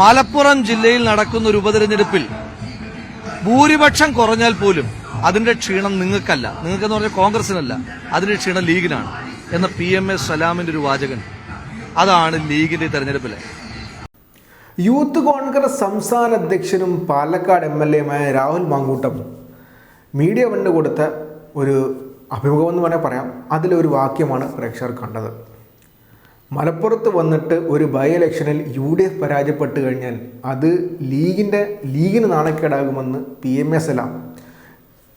മലപ്പുറം ജില്ലയിൽ നടക്കുന്ന ഒരു ഉപതെരഞ്ഞെടുപ്പിൽ ഭൂരിപക്ഷം കുറഞ്ഞാൽ പോലും അതിന്റെ ക്ഷീണം നിങ്ങൾക്കല്ല. നിങ്ങൾക്കെന്ന് പറഞ്ഞാൽ കോൺഗ്രസിനല്ല. അതിന്റെ ക്ഷീണം ലീഗിനാണ്. എന്ന പി എം എസ് സലാമിന്റെ ഒരു വാചകൻ. അതാണ് ലീഗിന്റെ തെരഞ്ഞെടുപ്പിലെ. യൂത്ത് കോൺഗ്രസ് സംസ്ഥാന അധ്യക്ഷനും പാലക്കാട് എം എൽ എയുമായ രാഹുൽ മാങ്കൂട്ടം മീഡിയ വണ്ട് കൊടുത്ത ഒരു അഭിമുഖം എന്ന് വേണേൽ പറയാം. അതിലൊരു വാക്യമാണ് പ്രേക്ഷകർ കണ്ടത്. മലപ്പുറത്ത് വന്നിട്ട് ഒരു ബൈ ഇലക്ഷനിൽ യു ഡി എഫ് പരാജയപ്പെട്ട് കഴിഞ്ഞാൽ അത് ലീഗിന്റെ ലീഗിന് നാണക്കേടാകുമെന്ന് പി എം എസ് സലാം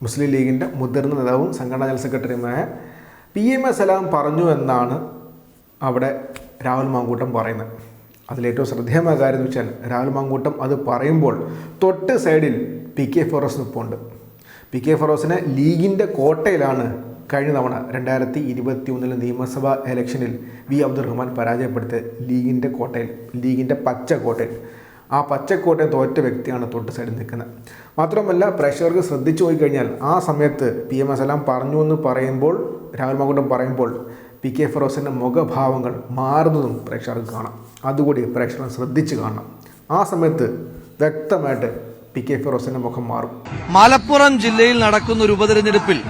മുസ്ലിം ലീഗിന്റെ മുതിർന്ന നേതാവും സംഘടനാ ജനറൽ സെക്രട്ടറിയുമായ പി എം എസ് സലാം പറഞ്ഞു എന്നാണ് അവിടെ രാഹുൽ മാങ്കൂട്ടം പറയുന്നത്. അതിലേറ്റവും ശ്രദ്ധേയമായ കാര്യം എന്ന് വെച്ചാൽ രാഹുൽ മാങ്കൂട്ടം അത് പറയുമ്പോൾ തൊട്ട് സൈഡിൽ പി കെ ഫിറോസ് നിൽപ്പുണ്ട് പി കെ ഫിറോസിനെ ലീഗിന്റെ കോട്ടയിലാണ് കഴിഞ്ഞ തവണ രണ്ടായിരത്തി ഇരുപത്തി ഒന്നിലെ നിയമസഭാ ഇലക്ഷനിൽ വി. അബ്ദുറഹ്മാൻ പരാജയപ്പെടുത്തിയ ലീഗിന്റെ കോട്ടയിൽ ലീഗിന്റെ പച്ച കോട്ടയിൽ ആ പച്ചക്കോട്ടയം തോറ്റ വ്യക്തിയാണ് തൊട്ട് സൈഡിൽ നിൽക്കുന്നത്. മാത്രമല്ല പ്രേക്ഷകർക്ക് ശ്രദ്ധിച്ചു പോയി കഴിഞ്ഞാൽ ആ സമയത്ത് പി. എം. എസ് എല്ലാം പറഞ്ഞു എന്ന് പറയുമ്പോൾ രാഹുൽ മകുണ്ടം പറയുമ്പോൾ പി. കെ. ഫിറോസിന്റെ മുഖഭാവങ്ങൾ മാറുന്നതും പ്രേക്ഷകർക്ക് കാണാം. അതുകൂടി പ്രേക്ഷകർ ശ്രദ്ധിച്ച് കാണണം. ആ സമയത്ത് വ്യക്തമായിട്ട് പി. കെ. ഫിറോസിന്റെ മുഖം മാറും. മലപ്പുറം ജില്ലയിൽ നടക്കുന്ന ഒരു ഉപതെരഞ്ഞെടുപ്പിൽ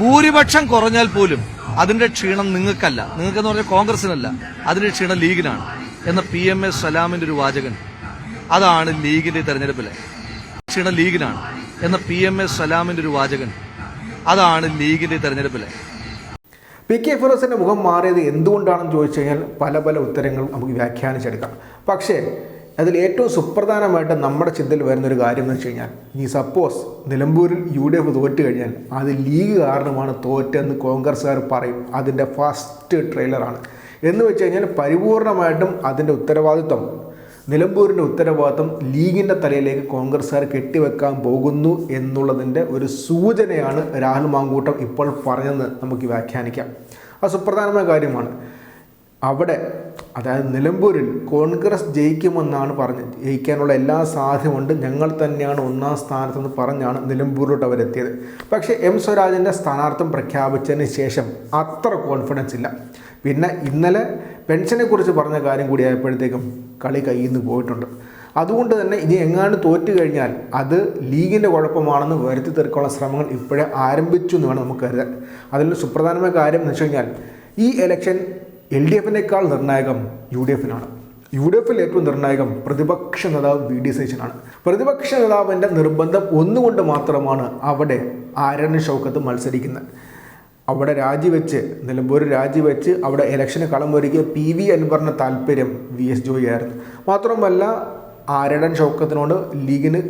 ഭൂരിപക്ഷം കുറഞ്ഞാൽ പോലും അതിന്റെ ക്ഷീണം നിങ്ങൾക്കല്ല. നിങ്ങൾക്കെന്ന് പറഞ്ഞാൽ കോൺഗ്രസിനല്ല. അതിന്റെ ക്ഷീണം ലീഗിനാണ്. എന്ന പി എം എസ് സലാമിന്റെ ഒരു വാചകൻ. അതാണ് ലീഗിന്റെ തെരഞ്ഞെടുപ്പിലെ ക്ഷീണം ലീഗിനാണ്. എന്ന പി എം എസ് സലാമിന്റെ ഒരു വാചകൻ. അതാണ് ലീഗിന്റെ തെരഞ്ഞെടുപ്പിലെ പി കെ ഫിറോസിന്റെ മുഖം മാറിയത് എന്തുകൊണ്ടാണെന്ന് ചോദിച്ചു കഴിഞ്ഞാൽ പല പല ഉത്തരങ്ങൾ നമുക്ക് വ്യാഖ്യാനിച്ചെടുക്കാം. പക്ഷേ അതിൽ ഏറ്റവും സുപ്രധാനമായിട്ട് നമ്മുടെ ചിന്തയിൽ വരുന്നൊരു കാര്യം എന്ന് വെച്ച് കഴിഞ്ഞാൽ ഈ സപ്പോസ് നിലമ്പൂരിൽ യു ഡി എഫ് തോറ്റു കഴിഞ്ഞാൽ അത് ലീഗ് കാരണമാണ് തോറ്റെന്ന് കോൺഗ്രസ്സുകാർ പറയും. അതിന്റെ ഫസ്റ്റ് ട്രെയിലറാണ് എന്ന് വെച്ച് കഴിഞ്ഞാൽ പരിപൂർണമായിട്ടും അതിന്റെ ഉത്തരവാദിത്വം നിലമ്പൂരിന്റെ ഉത്തരവാദിത്വം ലീഗിന്റെ തലയിലേക്ക് കോൺഗ്രസ്സുകാർ കെട്ടിവെക്കാൻ പോകുന്നു എന്നുള്ളതിന്റെ ഒരു സൂചനയാണ് രാഹുൽ മാങ്കൂട്ടം ഇപ്പോൾ പറഞ്ഞതെന്ന് നമുക്ക് വ്യാഖ്യാനിക്കാം. അത് സുപ്രധാനമായ കാര്യമാണ്. അവിടെ അതായത് നിലമ്പൂരിൽ കോൺഗ്രസ് ജയിക്കുമെന്നാണ് പറഞ്ഞ് ജയിക്കാനുള്ള എല്ലാ സാധ്യതയുണ്ട് ഞങ്ങൾ തന്നെയാണ് ഒന്നാം സ്ഥാനത്തെന്ന് പറഞ്ഞാണ് നിലമ്പൂരിലോട്ട് അവരെത്തിയത്. പക്ഷേ എം സ്വരാജിന്റെ സ്ഥാനാർത്ഥം പ്രഖ്യാപിച്ചതിന് ശേഷം അത്ര കോൺഫിഡൻസ് ഇല്ല. പിന്നെ ഇന്നലെ പെൻഷനെക്കുറിച്ച് പറഞ്ഞ കാര്യം കൂടി ആയപ്പോഴത്തേക്കും കളി കയ്യിൽ നിന്ന് പോയിട്ടുണ്ട്. അതുകൊണ്ട് തന്നെ ഇനി എങ്ങാണ്ട് തോറ്റു കഴിഞ്ഞാൽ അത് ലീഗിന്റെ കുഴപ്പമാണെന്ന് വരുത്തി തീർക്കാനുള്ള ശ്രമങ്ങൾ ഇപ്പോഴേ ആരംഭിച്ചു എന്ന് വേണം നമുക്ക് കരുതാൻ. അതിൽ സുപ്രധാനമായ കാര്യം എന്ന് വെച്ച് കഴിഞ്ഞാൽ ഈ ഇലക്ഷൻ എൽ ഡി എഫിനേക്കാൾ നിർണായകം യു ഡി എഫിനാണ്. യു ഡി എഫിൽ ഏറ്റവും നിർണായകം പ്രതിപക്ഷ നേതാവ് വി ഡി സതീശനാണ്. പ്രതിപക്ഷ നേതാവിന്റെ നിർബന്ധം ഒന്നുകൊണ്ട് മാത്രമാണ് അവിടെ ആരണ്യ ഷൗക്കത്ത് മത്സരിക്കുന്നത്. അവിടെ രാജിവെച്ച് നിലമ്പൂർ രാജിവെച്ച് അവിടെ ഇലക്ഷന് കളം ഒരുക്കിയ പി വി അൻവറിന്റെ താല്പര്യം വി എസ് ജോയി ആയിരുന്നു. മാത്രമല്ല ആരടൻ ഷൗക്കത്തിനോട് ലീഗിന്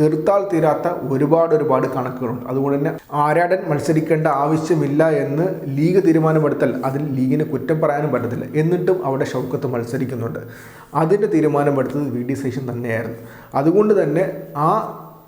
തീർത്താൽ തീരാത്ത ഒരുപാട് ഒരുപാട് കണക്കുകളുണ്ട്. അതുകൊണ്ട് തന്നെ ആരാടൻ മത്സരിക്കേണ്ട ആവശ്യമില്ല എന്ന് ലീഗ് തീരുമാനമെടുത്താൽ അതിൽ ലീഗിന് കുറ്റം പറയാനും പറ്റത്തില്ല. എന്നിട്ടും അവിടെ ഷൗക്കത്ത് മത്സരിക്കുന്നുണ്ട്. അതിന്റെ തീരുമാനമെടുത്തത് വി ഡി സേഷൻ തന്നെയായിരുന്നു. അതുകൊണ്ട് തന്നെ ആ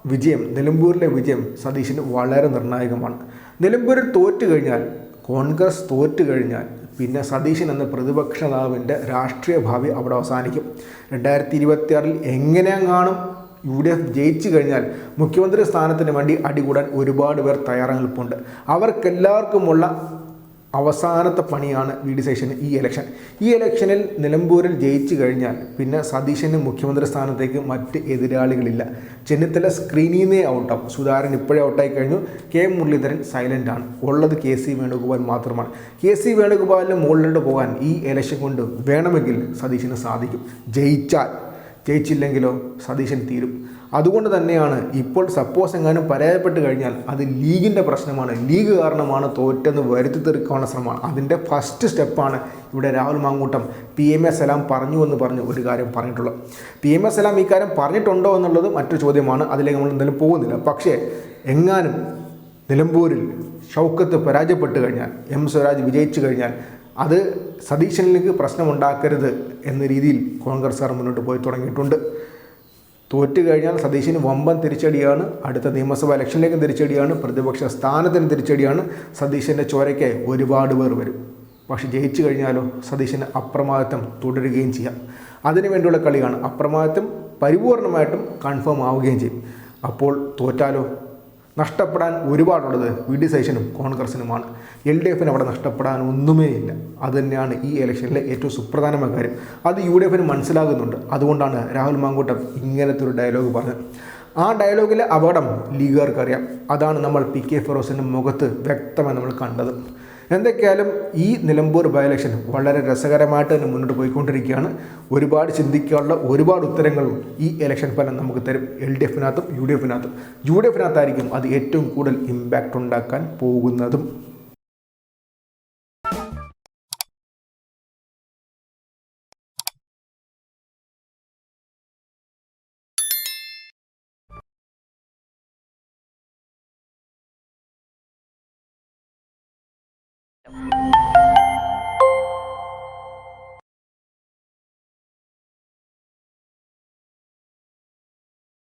വിജയം നിലമ്പൂരിലെ വിജയം സതീശന് വളരെ നിർണായകമാണ്. നിലമ്പൂരിൽ തോറ്റു കഴിഞ്ഞാൽ കോൺഗ്രസ് തോറ്റു കഴിഞ്ഞാൽ പിന്നെ സതീശൻ എന്ന പ്രതിപക്ഷ നേതാവിന്റെ രാഷ്ട്രീയ ഭാവി അവിടെ അവസാനിക്കും. രണ്ടായിരത്തി ഇരുപത്തിയാറിൽ എങ്ങനെയെങ്ങാനും യു ഡി എഫ് ജയിച്ചു കഴിഞ്ഞാൽ മുഖ്യമന്ത്രി സ്ഥാനത്തിന് വേണ്ടി അടികൂടാൻ ഒരുപാട് പേർ തയ്യാറെടുപ്പുണ്ട്. അവർക്കെല്ലാവർക്കുമുള്ള അവസാനത്തെ പണിയാണ് വി ഡി സതീശന് ഈ ഇലക്ഷൻ ഈ ഇലക്ഷനിൽ നിലമ്പൂരിൽ ജയിച്ചു കഴിഞ്ഞാൽ പിന്നെ സതീശന് മുഖ്യമന്ത്രി സ്ഥാനത്തേക്ക് മറ്റ് എതിരാളികളില്ല. ചെന്നിത്തല സ്ക്രീനിൽ നിന്നേ ഔട്ടാവും സുധാകരൻ ഇപ്പോഴേ ഔട്ടായി കഴിഞ്ഞു. കെ മുരളീധരൻ സൈലന്റ് ആണ്. ഉള്ളത് കെ സി വേണുഗോപാൽ മാത്രമാണ്. കെ സി വേണുഗോപാലിന് മുകളിലോട്ട് പോകാൻ ഈ ഇലക്ഷൻ കൊണ്ട് വേണമെങ്കിൽ സതീശന് സാധിക്കും. ജയിച്ചാൽ. ജയിച്ചില്ലെങ്കിലോ സതീശൻ തീരും. അതുകൊണ്ട് തന്നെയാണ് ഇപ്പോൾ സപ്പോസ് എങ്ങാനും പരാജയപ്പെട്ട് കഴിഞ്ഞാൽ അത് ലീഗിന്റെ പ്രശ്നമാണ്. ലീഗ് കാരണമാണ് തോറ്റെന്ന് വരുത്തി തീർക്കാനുള്ള ശ്രമമാണ്. അതിന്റെ ഫസ്റ്റ് സ്റ്റെപ്പാണ് ഇവിടെ Rahul Mankoottam P M S എല്ലാം പറഞ്ഞു എന്ന് പറഞ്ഞ് ഒരു കാര്യം പറഞ്ഞിട്ടുള്ളത്. പി എം എസ് എല്ലാം ഈ കാര്യം പറഞ്ഞിട്ടുണ്ടോ എന്നുള്ളത് മറ്റൊരു ചോദ്യമാണ്. അതിലേക്ക് നമ്മൾ എന്തായാലും പോകുന്നില്ല. പക്ഷേ എങ്ങാനും നിലമ്പൂരിൽ ഷൗക്കത്ത് പരാജയപ്പെട്ട് കഴിഞ്ഞാൽ എം സ്വരാജ് വിജയിച്ചു കഴിഞ്ഞാൽ അത് സതീശനിലേക്ക് പ്രശ്നമുണ്ടാക്കരുത് എന്ന രീതിയിൽ കോൺഗ്രസ്സുകാർ മുന്നോട്ട് പോയി തുടങ്ങിയിട്ടുണ്ട്. തോറ്റു കഴിഞ്ഞാൽ സതീശന് വമ്പൻ തിരിച്ചടിയാണ്. അടുത്ത നിയമസഭാ ഇലക്ഷനിലേക്കും തിരിച്ചടിയാണ്. പ്രതിപക്ഷ സ്ഥാനത്തിന് തിരിച്ചടിയാണ്. സതീശന്റെ ചോരയ്ക്ക് ഒരുപാട് പേർ വരും. പക്ഷെ ജയിച്ചു കഴിഞ്ഞാലോ സതീശന് അപ്രമാദിത്വം തുടരുകയും ചെയ്യാം. അതിനു വേണ്ടിയുള്ള കളിയാണ് അപ്രമാദിത്വം പരിപൂർണമായിട്ടും കൺഫേം ആവുകയും ചെയ്യും. അപ്പോൾ തോറ്റാലോ നഷ്ടപ്പെടാൻ ഒരുപാടുള്ളത് വി ഡി സൈഷനും കോൺഗ്രസിനുമാണ്. എൽ ഡി എഫിന് അവിടെ നഷ്ടപ്പെടാൻ ഒന്നുമേ ഇല്ല. അത് തന്നെയാണ് ഈ ഇലക്ഷനിലെ ഏറ്റവും സുപ്രധാനമായ കാര്യം. അത് യു ഡി എഫിന് മനസ്സിലാകുന്നുണ്ട്. അതുകൊണ്ടാണ് രാഹുൽ മാങ്കൂട്ടം ഇങ്ങനത്തെ ഒരു ഡയലോഗ് പറഞ്ഞത്. ആ ഡയലോഗിലെ അപകടം ലീഗുകാർക്കറിയാം. അതാണ് നമ്മൾ പി കെ ഫിറോസിന്റെ മുഖത്ത് വ്യക്തമായി നമ്മൾ കണ്ടത്. എന്തൊക്കെയായാലും ഈ നിലമ്പൂർ ബൈ ഇലക്ഷൻ വളരെ രസകരമായിട്ട് തന്നെ മുന്നോട്ട് പോയിക്കൊണ്ടിരിക്കുകയാണ്. ഒരുപാട് ചിന്തിക്കാനുള്ള ഒരുപാട് ഉത്തരങ്ങളും ഈ ഇലക്ഷൻ ഫലം നമുക്ക് തരും. എൽ ഡി എഫിനകത്തും യു ഡി എഫിനകത്തും യു ഡി എഫിനകത്തായിരിക്കും അത് ഏറ്റവും കൂടുതൽ ഇമ്പാക്റ്റ് ഉണ്ടാക്കാൻ പോകുന്നതും you.